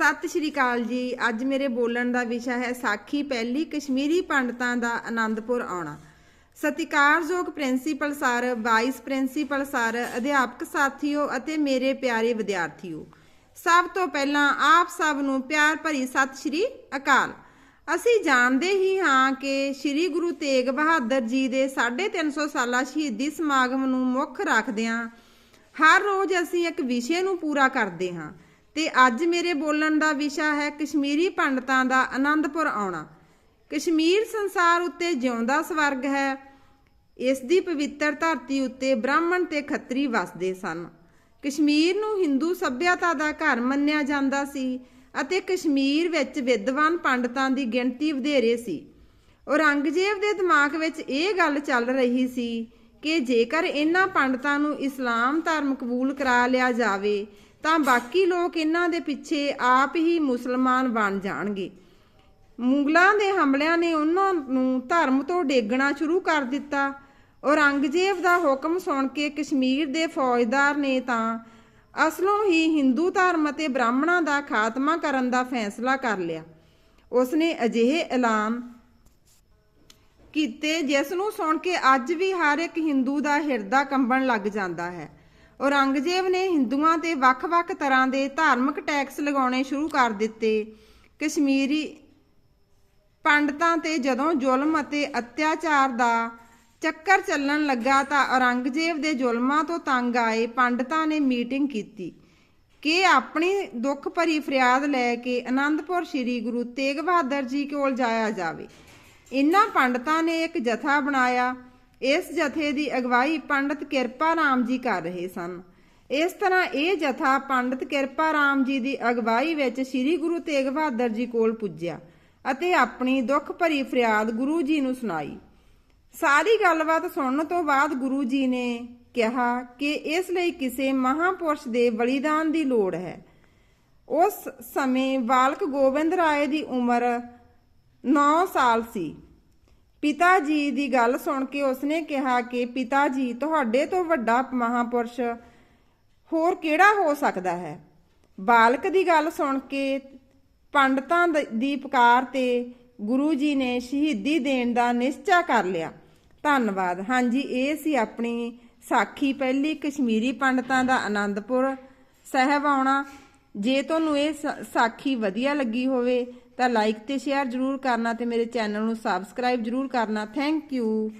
ਸਤਿ ਸ਼੍ਰੀ ਅਕਾਲ ਜੀ। ਅੱਜ ਮੇਰੇ ਬੋਲਣ ਦਾ ਵਿਸ਼ਾ ਹੈ ਸਾਖੀ ਪਹਿਲੀ ਕਸ਼ਮੀਰੀ ਪੰਡਤਾਂ ਦਾ ਆਨੰਦਪੁਰ ਆਉਣਾ। ਸਤਿਕਾਰਯੋਗ principal sir, vice principal sir, ਅਧਿਆਪਕ ਸਾਥੀਓ ਅਤੇ ਮੇਰੇ ਪਿਆਰੇ ਵਿਦਿਆਰਥੀਓ, ਸਭ ਤੋਂ ਪਹਿਲਾਂ ਆਪ ਸਭ ਨੂੰ ਪਿਆਰ ਭਰੀ ਸਤਿ ਸ਼੍ਰੀ ਅਕਾਲ। ਅਸੀਂ ਜਾਣਦੇ ਹੀ ਹਾਂ ਕਿ ਸ੍ਰੀ ਗੁਰੂ ਤੇਗ ਬਹਾਦਰ ਜੀ ਦੇ 350 ਸਾਲਾ ਸ਼ਹੀਦੀ ਸਮਾਗਮ ਨੂੰ ਮੁੱਖ ਰੱਖਦਿਆਂ ਹਰ ਰੋਜ਼ ਅਸੀਂ ਇੱਕ ਵਿਸ਼ੇ ਨੂੰ ਪੂਰਾ ਕਰਦੇ ਹਾਂ। ਤੇ ਅੱਜ ਮੇਰੇ ਬੋਲਣ ਦਾ ਵਿਸ਼ਾ ਹੈ ਕਸ਼ਮੀਰੀ ਪੰਡਤਾਂ ਦਾ ਆਨੰਦਪੁਰ ਆਉਣਾ। ਕਸ਼ਮੀਰ ਸੰਸਾਰ ਉੱਤੇ ਜਿਉਂਦਾ ਸਵਰਗ ਹੈ। ਇਸ ਦੀ ਪਵਿੱਤਰ ਧਰਤੀ ਉੱਤੇ ਬ੍ਰਾਹਮਣ ਤੇ ਖੱਤਰੀ ਵਸਦੇ ਸਨ। ਕਸ਼ਮੀਰ ਨੂੰ ਹਿੰਦੂ ਸੱਭਿਅਤਾ ਦਾ ਘਰ ਮੰਨਿਆ ਜਾਂਦਾ ਸੀ ਅਤੇ ਕਸ਼ਮੀਰ ਵਿੱਚ ਵਿਦਵਾਨ ਪੰਡਤਾਂ ਦੀ ਗਿਣਤੀ ਵਧੇਰੇ ਸੀ। ਔਰੰਗਜ਼ੇਬ ਦੇ ਦਿਮਾਗ ਵਿੱਚ ਇਹ ਗੱਲ ਚੱਲ ਰਹੀ ਸੀ ਕਿ ਜੇਕਰ ਇਹਨਾਂ ਪੰਡਤਾਂ ਨੂੰ ਇਸਲਾਮ ਧਰਮ ਕਬੂਲ ਕਰਾ ਲਿਆ ਜਾਵੇ ਤਾਂ ਬਾਕੀ ਲੋਕ ਇਹਨਾਂ ਦੇ ਪਿੱਛੇ ਆਪ ਹੀ ਮੁਸਲਮਾਨ ਬਣ ਜਾਣਗੇ। ਮੁਗਲਾਂ ਦੇ ਹਮਲਿਆਂ ਨੇ ਉਹਨਾਂ ਨੂੰ ਧਰਮ ਤੋਂ ਡੇਗਣਾ ਸ਼ੁਰੂ ਕਰ ਦਿੱਤਾ। ਔਰੰਗਜ਼ੇਬ ਦਾ ਹੁਕਮ ਸੁਣ ਕੇ ਕਸ਼ਮੀਰ ਦੇ ਫੌਜਦਾਰ ਨੇ ਤਾਂ ਅਸਲੋਂ ਹੀ ਹਿੰਦੂ ਧਰਮ ਅਤੇ ਬ੍ਰਾਹਮਣਾਂ ਦਾ ਖਾਤਮਾ ਕਰਨ ਦਾ ਫੈਸਲਾ ਕਰ ਲਿਆ। ਉਸਨੇ ਅਜਿਹੇ ਐਲਾਨ ਕੀਤੇ ਜਿਸ ਨੂੰ ਸੁਣ ਕੇ ਅੱਜ ਵੀ ਹਰ ਇੱਕ ਹਿੰਦੂ ਦਾ ਹਿਰਦਾ ਕੰਬਣ ਲੱਗ ਜਾਂਦਾ ਹੈ। ਔਰੰਗਜ਼ੇਬ ਨੇ ਹਿੰਦੂਆਂ ਤੇ ਵੱਖ-ਵੱਖ ਤਰ੍ਹਾਂ ਦੇ ਧਾਰਮਿਕ ਟੈਕਸ ਲਗਾਉਣੇ ਸ਼ੁਰੂ ਕਰ ਦਿੱਤੇ। ਕਸ਼ਮੀਰੀ ਪੰਡਤਾਂ ਤੇ ਜਦੋਂ ਜ਼ੁਲਮ ਅਤੇ ਅਤਿਆਚਾਰ ਦਾ ਚੱਕਰ ਚੱਲਣ ਲੱਗਾ ਤਾਂ ਔਰੰਗਜ਼ੇਬ ਦੇ ਜ਼ੁਲਮਾਂ ਤੋਂ ਤੰਗ ਆਏ ਪੰਡਤਾਂ ਨੇ ਮੀਟਿੰਗ ਕੀਤੀ। ਕਿ ਆਪਣੀ ਦੁੱਖ ਭਰੀ ਫਰਿਆਦ ਲੈ ਕੇ ਅਨੰਦਪੁਰ ਸ੍ਰੀ ਗੁਰੂ ਤੇਗ ਬਹਾਦਰ ਜੀ ਕੋਲ ਜਾਇਆ ਜਾਵੇ। ਇਨ੍ਹਾਂ ਪੰਡਤਾਂ ਨੇ ਇੱਕ ਜਥਾ ਬਣਾਇਆ। ਇਸ ਜਥੇ ਦੀ ਅਗਵਾਈ ਪੰਡਤ ਕਿਰਪਾ ਰਾਮ ਜੀ ਕਰ ਰਹੇ ਸਨ। ਇਸ ਤਰ੍ਹਾਂ ਇਹ ਜਥਾ ਪੰਡਤ ਕਿਰਪਾ ਰਾਮ ਜੀ ਦੀ ਅਗਵਾਈ ਵਿੱਚ ਸ੍ਰੀ ਗੁਰੂ ਤੇਗ ਬਹਾਦਰ ਜੀ ਕੋਲ ਪੁੱਜਿਆ ਅਤੇ ਆਪਣੀ ਦੁੱਖ ਭਰੀ ਫਰਿਆਦ ਗੁਰੂ ਜੀ ਨੂੰ ਸੁਣਾਈ। ਸਾਰੀ ਗੱਲਬਾਤ ਸੁਣਨ ਤੋਂ ਬਾਅਦ ਗੁਰੂ ਜੀ ਨੇ ਕਿਹਾ ਕਿ ਇਸ ਲਈ ਕਿਸੇ ਮਹਾਪੁਰਸ਼ ਦੇ ਬਲੀਦਾਨ ਦੀ ਲੋੜ ਹੈ। ਉਸ ਸਮੇਂ ਬਾਲਕ ਗੋਬਿੰਦ ਰਾਏ ਦੀ ਉਮਰ 9 ਸਾਲ ਸੀ। ਪਿਤਾ ਜੀ ਦੀ ਗੱਲ ਸੁਣ ਕੇ ਉਸਨੇ ਕਿਹਾ ਕਿ ਪਿਤਾ ਜੀ, ਤੁਹਾਡੇ ਤੋਂ ਵੱਡਾ ਮਹਾਪੁਰਸ਼ ਹੋਰ ਕਿਹੜਾ ਹੋ ਸਕਦਾ ਹੈ? ਬਾਲਕ ਦੀ ਗੱਲ ਸੁਣ ਕੇ ਪੰਡਤਾਂ ਦ- ਦੀ ਪੁਕਾਰ ਤੇ ਗੁਰੂ ਜੀ ਨੇ ਸ਼ਹੀਦੀ ਦੇਣ ਦਾ ਨਿਸ਼ਚਾ ਕਰ ਲਿਆ। ਧੰਨਵਾਦ। ਹਾਂਜੀ, ਇਹ ਸੀ ਆਪਣੀ ਸਾਖੀ ਪਹਿਲੀ ਕਸ਼ਮੀਰੀ ਪੰਡਤਾਂ ਦਾ ਆਨੰਦਪੁਰ ਸਾਹਿਬ ਆਉਣਾ। ਜੇ ਤੁਹਾਨੂੰ ਇਹ ਸਾਖੀ ਵਧੀਆ ਲੱਗੀ ਹੋਵੇ ਤਾਂ ਲਾਈਕ ਤੇ ਸ਼ੇਅਰ ਜਰੂਰ ਕਰਨਾ ਤੇ ਮੇਰੇ ਚੈਨਲ ਨੂੰ ਸਬਸਕ੍ਰਾਈਬ ਜਰੂਰ ਕਰਨਾ। Thank you